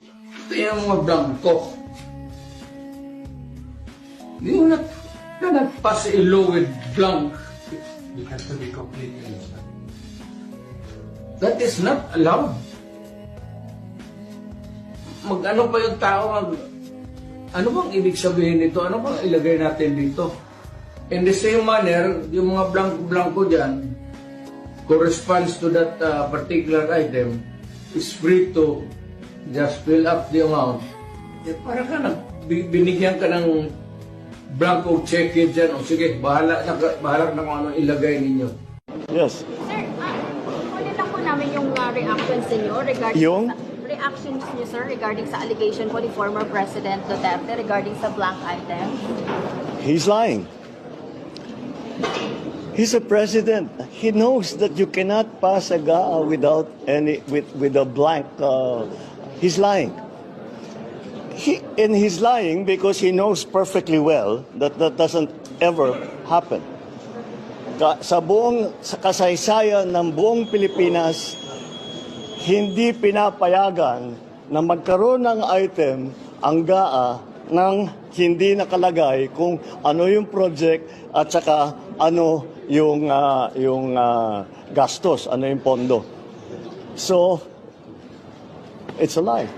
Ito yung mga blanco. You not, cannot pass a law with blank. It has to be completely instant. That is not allowed. Mag-ano pa yung tao, mag, ano bang ibig sabihin nito? Ano bang ilagay natin dito? In the same manner, yung mga blanco-blanco dyan, corresponds to that uh, particular item, is free to just fill up the amount. Eh, para ka nag, bi- binigyan ka ng blanco check dyan, o sige, bahala na, bahala na kung ano ilagay ninyo. Yes. Sir, ah, kunin lang po namin yung ah, reactions ninyo regarding Yung? sa, reactions niyo sir regarding sa allegation po ni former President Duterte regarding sa blank item. He's lying. He's a president. He knows that you cannot pass a GAA without any with with a blank. Uh, he's lying. He and he's lying because he knows perfectly well that that doesn't ever happen. Ka, sa buong sa kasaysayan ng buong Pilipinas, hindi pinapayagan na magkaroon ng item ang GAA nang hindi nakalagay kung ano yung project at saka ano yung ah, yung ah, gastos, ano yung pondo. So it's a lie.